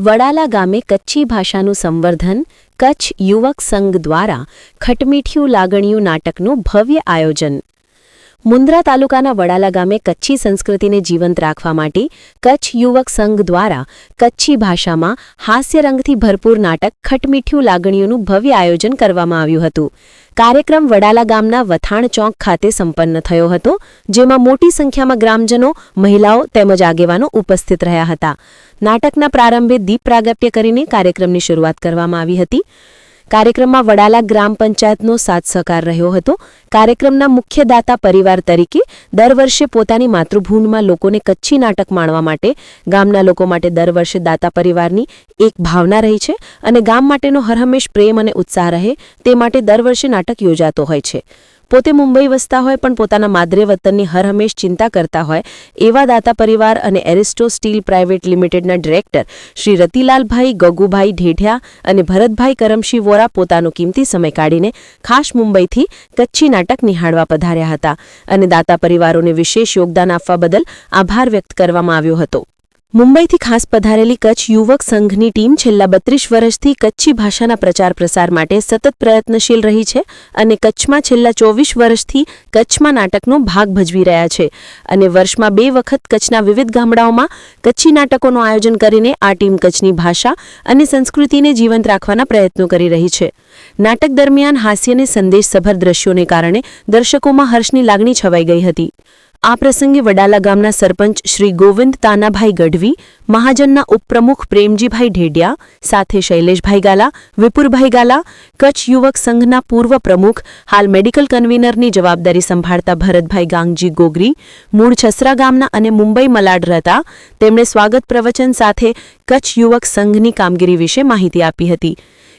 વડાલા ગામે કચ્છી ભાષાનું સંવર્ધન કચ્છ યુવક સંઘ દ્વારા ખટમીઠિયું લાગણીયું નાટકનું ભવ્ય આયોજન મુન્દ્રા તાલુકાના વડાલા ગામે કચ્છી સંસ્કૃતિને જીવંત રાખવા માટે કચ્છ યુવક સંઘ દ્વારા કચ્છી ભાષામાં હાસ્યરંગથી ભરપૂર નાટક ખટમીઠ્યું લાગણીઓનું ભવ્ય આયોજન કરવામાં આવ્યું હતું. કાર્યક્રમ વડાલા ગામના વથાણ ચોક ખાતે સંપન્ન થયો હતો, જેમાં મોટી સંખ્યામાં ગ્રામજનો, મહિલાઓ તેમજ આગેવાનો ઉપસ્થિત રહ્યા હતા. નાટકના પ્રારંભે દીપ પ્રાગટ્ય કરીને કાર્યક્રમની શરૂઆત કરવામાં આવી હતી. કાર્યક્રમમાં વડાલા ગ્રામ પંચાયતનો સાથ સહકાર રહ્યો હતો. કાર્યક્રમના મુખ્ય દાતા પરિવાર તરીકે દર વર્ષે પોતાની માતૃભૂમિમાં લોકોને કચ્છી નાટક માણવા માટે, ગામના લોકો માટે દર વર્ષે દાતા પરિવારની એક ભાવના રહી છે અને ગામ માટેનો હરહંમેશ પ્રેમ અને ઉત્સાહ રહે, તે માટે દર વર્ષે નાટક યોજાતો હોય છે. પોતે મુંબઈ વસતા હોય પણ પોતાના માદરે વતનની હરહંમેશ ચિંતા કરતા હોય, એવા દાતા પરિવાર અને એરિસ્ટો સ્ટીલ પ્રાઇવેટ લિમિટેડના ડિરેક્ટર શ્રી રતિલાલભાઈ ગગુભાઈ ઢેઢિયા અને ભરતભાઈ કરમશી વોરા પોતાનો કિંમતી સમય કાઢીને ખાસ મુંબઈથી કચ્છી નાટક નિહાળવા પધાર્યા હતા અને દાતા પરિવારોને વિશેષ યોગદાન આપવા બદલ આભાર વ્યક્ત કરવામાં આવ્યો હતો. મુંબઈથી ખાસ પધારેલી કચ્છ યુવક સંઘની ટીમ છેલ્લા બત્રીસ વર્ષથી કચ્છી ભાષાના પ્રચાર પ્રસાર માટે સતત પ્રયત્નશીલ રહી છે અને કચ્છમાં છેલ્લા ચોવીસ વર્ષથી કચ્છમાં નાટકનો ભાગ ભજવી રહ્યા છે. અને વર્ષમાં બે વખત કચ્છના વિવિધ ગામડાઓમાં કચ્છી નાટકોનું આયોજન કરીને આ ટીમ કચ્છની ભાષા અને સંસ્કૃતિને જીવંત રાખવાના પ્રયત્નો કરી રહી છે. નાટક દરમિયાન હાસ્યને સંદેશસભર દ્રશ્યોને કારણે દર્શકોમાં હર્ષની લાગણી છવાઈ ગઈ હતી. આ પ્રસંગે વડાલા ગામના સરપંચ શ્રી ગોવિંદ તાનાભાઈ ગઢવી, મહાજનના ઉપપ્રમુખ પ્રેમજીભાઈ ઢેડિયા, સાથે શૈલેષભાઈ ગાલા, વિપુરભાઈ ગાલા, કચ્છ યુવક સંઘના પૂર્વ પ્રમુખ, હાલ મેડિકલ કન્વીનરની જવાબદારી સંભાળતા ભરતભાઈ ગાંગજી ગોગરી, મૂળ છસરા ગામના અને મુંબઈ મલાડ રહેતા તેમણે સ્વાગત પ્રવચન સાથે કચ્છ યુવક સંઘની કામગીરી વિશે માહિતી આપી હતી.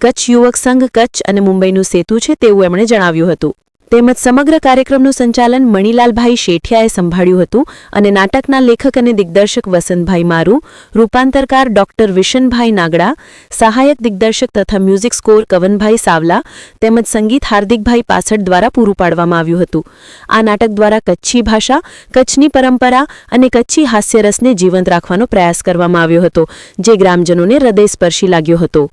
કચ્છ યુવક સંઘ કચ્છ અને મુંબઈનું સેતુ છે તેવું એમણે જણાવ્યું હતું. તેમજ સમગ્ર કાર્યક્રમનું સંચાલન મણિલાલભાઈ શેઠિયાએ સંભાળ્યું હતું અને નાટકના લેખક અને દિગ્દર્શક વસંતભાઈ મારુ, રૂપાંતરકાર ડોક્ટર વિશનભાઈ નાગડા, સહાયક દિગ્દર્શક તથા મ્યુઝિક સ્કોર કવનભાઈ સાવલા તેમજ સંગીત હાર્દિકભાઈ પાસડ દ્વારા પૂરું પાડવામાં આવ્યું હતું. આ નાટક દ્વારા કચ્છી ભાષા, કચ્છની પરંપરા અને કચ્છી હાસ્યરસને જીવંત રાખવાનો પ્રયાસ કરવામાં આવ્યો હતો, જે ગ્રામજનોને હૃદયસ્પર્શી લાગ્યો હતો.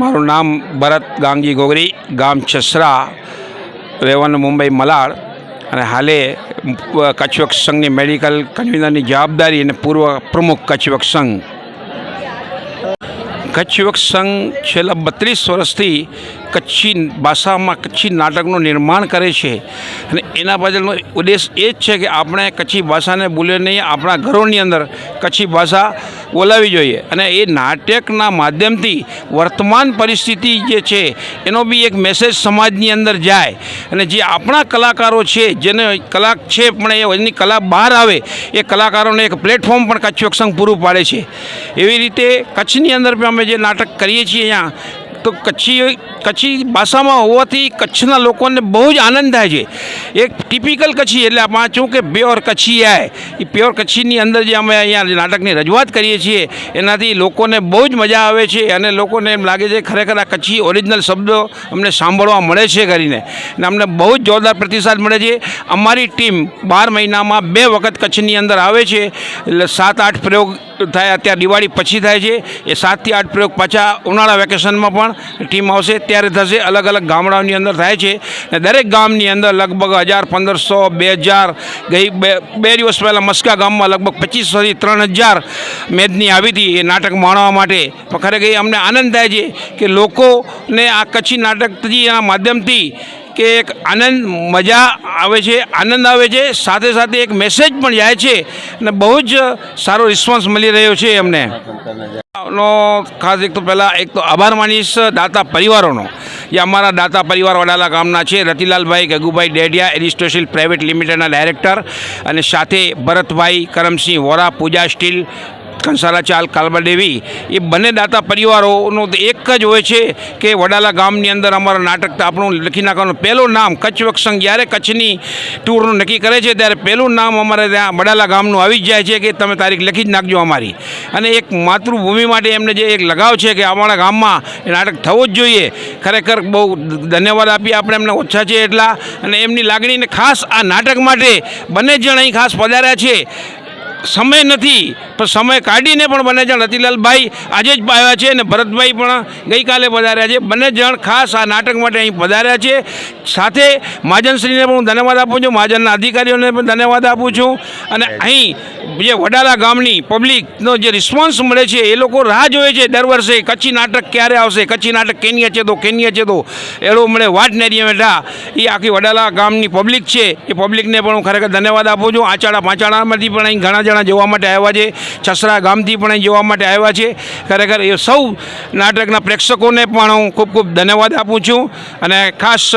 મારું નામ ભરત ગાંગી ગોગરી, ગામ છસરા રહેવાનું મુંબઈ મલાડ અને હાલે કચ્છવક સંઘની મેડિકલ કન્વીનરની જવાબદારી અને પૂર્વ પ્રમુખ કચ્છવક સંઘ. કચ્છવક સંઘ છેલ્લા બત્રીસ વર્ષથી કચ્છી ભાષામાં કચ્છી નાટકનું નિર્માણ કરે છે. અને એના પાછળનો ઉદ્દેશ એ જ છે કે આપણે કચ્છી ભાષાને ભૂલે નહીં, આપણા ઘરોની અંદર કચ્છી ભાષા બોલાવી જોઈએ. અને એ નાટકના માધ્યમથી વર્તમાન પરિસ્થિતિ જે છે, એનો બી એક મેસેજ સમાજની અંદર જાય. અને જે આપણા કલાકારો છે, જેને કલા છે પણ એની કલા બહાર આવે, એ કલાકારોને એક પ્લેટફોર્મ પણ કચ્છ સંઘ પૂરું પાડે છે. એવી રીતે કચ્છની અંદર પણ અમે જે નાટક કરીએ છીએ અહીંયા તો કચ્છી કચ્છી ભાષામાં હોવાથી કચ્છના લોકોને બહુ જ આનંદ થાય છે. એક ટિપિકલ કચ્છી એટલે આપણે શું કે પ્યોર કચ્છી આય એ પ્યોર કચ્છીની અંદર જે અમે અહીંયા નાટકની રજૂઆત કરીએ છીએ, એનાથી લોકોને બહુ જ મજા આવે છે અને લોકોને એમ લાગે છે ખરેખર આ કચ્છી ઓરિજિનલ શબ્દો અમને સાંભળવા મળે છે કરીને. અને અમને બહુ જ જોરદાર પ્રતિસાદ મળે છે. અમારી ટીમ બાર મહિનામાં બે વખત કચ્છની અંદર આવે છે. એટલે સાત આઠ પ્રયોગ થાય અત્યારે દિવાળી પછી થાય છે. એ સાતથી આઠ પ્રયોગ પાછા ઉનાળા વેકેશનમાં પણ ટીમ આવશે. ત્યારે થશે અલગ અલગ ગામડાઓની અંદર થાય છે. ને દરેક ગામની અંદર લગભગ હજાર પંદરસો, બે હજાર, ગઈ બે દિવસ પહેલાં મસ્કા ગામમાં લગભગ પચીસોથી ત્રણ હજાર મેદની આવી હતી. એ નાટક માણવા માટે. પણ ખરેખર અમને આનંદ થાય છે કે લોકોને આ કચ્છી નાટકથી માધ્યમથી કે એક આનંદ, મજા આવે છે, આનંદ આવે છે. સાથે સાથે એક મેસેજ પણ જાય છે અને બહુ જ સારો રિસ્પોન્સ મળી રહ્યો છે એમને. નો ખાસ એક તો પહેલાં એક તો આભાર માનીશ દાતા પરિવારોનો. જે અમારા દાતા પરિવાર વડાલા ગામના છે. રતિલાલભાઈ, ગગુભાઈ ડેડિયા એરિસ્ટોશિલ પ્રાઇવેટ લિમિટેડના ડાયરેક્ટર અને સાથે ભરતભાઈ કરમસિંહ, વોરા, પૂજા સ્ટીલ કંસારા ચાલ કાલબાદેવી, એ બંને દાતા પરિવારોનું એક જ હોય છે કે વડાલા ગામની અંદર અમારા નાટક આપણું લખી નાખવાનું પહેલું નામ કચ્છ વક્ષંગ જ્યારે કચ્છની ટૂરનું નક્કી કરે છે ત્યારે પહેલું નામ અમારે ત્યાં વડાલા ગામનું આવી જ જાય છે કે તમે તારીખ લખી જ નાખજો અમારી. અને એક માતૃભૂમિ માટે એમને જે એક લગાવ છે કે અમારા ગામમાં એ નાટક થવું જ જોઈએ. ખરેખર બહુ ધન્યવાદ આપીએ આપણે એમને ઓછા છે એટલા. અને એમની લાગણીને ખાસ આ નાટક માટે બંને જણ અહીં ખાસ પધાર્યા છે. સમય નથી, પણ સમય કાઢીને પણ બંને જણ રતિલાલભાઈ આજે જ આવ્યા છે અને ભરતભાઈ પણ ગઈકાલે પધાર્યા છે. બંને જણ ખાસ આ નાટક માટે અહીં પધાર્યા છે. સાથે મહાજનશ્રીને પણ હું ધન્યવાદ આપું છું, મહાજનના અધિકારીઓને પણ ધન્યવાદ આપું છું. અને અહીં જે વડાલા ગામની પબ્લિકનો જે રિસ્પોન્સ મળે છે, એ લોકો રાહ જોવે છે દર વર્ષે કચ્છી નાટક ક્યારે આવશે? કચ્છી નાટક કેની છે તો કેની છે તો એળો મળે વાટ નેરીએ બેઠા. એ આખી વડાલા ગામની પબ્લિક છે. એ પબ્લિકને પણ હું ખરેખર ધન્યવાદ આપું છું. આચાડા પાંચાડામાંથી પણ અહીં ઘણા જણા જોવા માટે આવ્યા છે. છસરા ગામથી પણ અહીં જોવા માટે આવ્યા છે. ખરેખર એ સૌ નાટકના પ્રેક્ષકોને પણ હું ખૂબ ખૂબ ધન્યવાદ આપું છું. અને ખાસ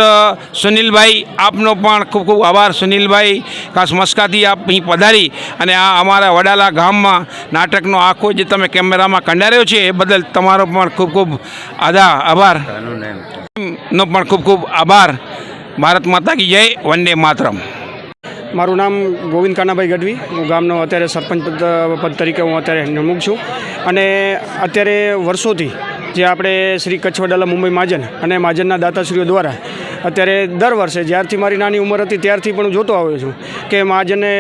સુનિલભાઈ આપનો પણ ખૂબ ખૂબ આભાર. સુનિલભાઈ, ખાસ મસ્કાથી આપ અહીં પધારી. અને આ અમારા વડાલા ગામમાં નાટકનો આખો જે તમે કેમેરામાં કંડાર્યો છે, એ બદલ તમારો પણ ખૂબ ખૂબ આદા આભાર. નો પણ ખૂબ ખૂબ આભાર. ભારત માતા કી જય, વંદે માતરમ. મારું નામ ગોવિંદ કાનાભાઈ ગઢવી. હું ગામનો અત્યારે સરપંચ પદ તરીકે હું અત્યારે નિમણૂક છું. અને અત્યારે વર્ષોથી જે આપણે શ્રી કચ્છ વડાલા મુંબઈ મહાજન અને મહાજનના દાતાશ્રીઓ દ્વારા અત્યારે દર વર્ષે, જ્યારથી મારી નાની ઉંમર હતી ત્યારથી પણ હું જોતો આવ્યો છું કે મહાજને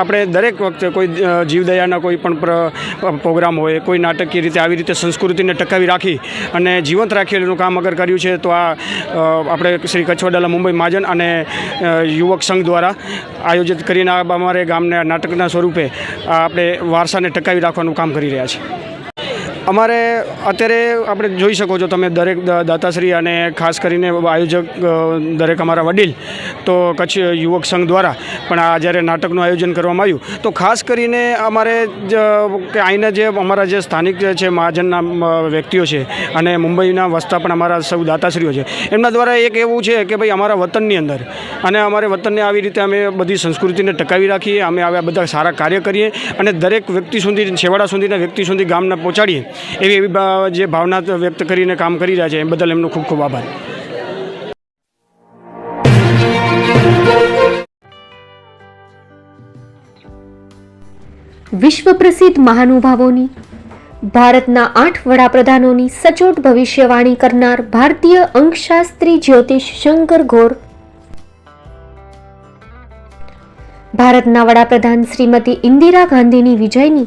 આપણે દરેક વખતે કોઈ જીવદયાના કોઈ પણ પ્રોગ્રામ હોય, કોઈ નાટકીય રીતે આવી રીતે સંસ્કૃતિને ટકાવી રાખી અને જીવંત રાખેલું કામ અગર કર્યું છે, તો આ આપણે શ્રી કચ્છવાડાલા મુંબઈ મહાજન અને યુવક સંઘ દ્વારા આયોજિત કરીને અમારે ગામને નાટકના સ્વરૂપે આપણે વારસાને ટકાવી રાખવાનું કામ કરી રહ્યા છીએ. અમારે અત્યારે આપણે જોઈ શકો છો તમે દરેક દાતાશ્રી અને ખાસ કરીને આયોજક દરેક અમારા વડીલ, તો કચ્છ યુવક સંઘ દ્વારા પણ આ જ્યારે નાટકનું આયોજન કરવામાં આવ્યું, તો ખાસ કરીને અમારે જ, કે અહીંના જે અમારા જે સ્થાનિક છે મહાજનના વ્યક્તિઓ છે અને મુંબઈના વસતા પણ અમારા સૌ દાતાશ્રીઓ છે, એમના દ્વારા એક એવું છે કે ભાઈ અમારા વતનની અંદર અને અમારે વતનને આવી રીતે અમે બધી સંસ્કૃતિને ટકાવી રાખીએ, અમે આવ્યા બધા સારા કાર્ય કરીએ અને દરેક વ્યક્તિ સુધી, છેવાડા સુધીના વ્યક્તિ સુધી ગામને પહોંચાડીએ. એવી એવી જે ભાવના વ્યક્ત કરીને કામ કરી રહ્યા છે, એ બદલ એમનો ખૂબ ખૂબ આભાર. વિશ્વ પ્રસિદ્ધ મહાનુભાવોની, ભારતના આઠ વડાપ્રધાનોની સચોટ ભવિષ્યવાણી કરનાર ભારતીય અંકશાસ્ત્રી જ્યોતિષ શંકર ઘોર ભારતના વડાપ્રધાન શ્રીમતી ઇન્દિરા ગાંધીની વિજયની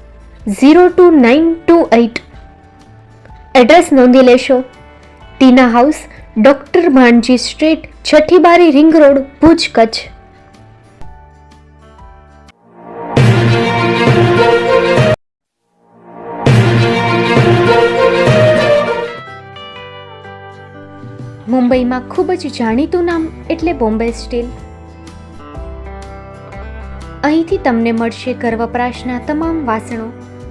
zero two nine two eight address નોંધી લેશો. Tina House, Doctor Bhanji Street છઠ્ઠી બારી રિંગ રોડ, ભુજ કચ્છ. મુંબઈમાં ખૂબ જ જાણીતું નામ એટલે બોમ્બે સ્ટીલ. અહીંથી તમને મળશે ઘર વપરાશના તમામ વાસણો.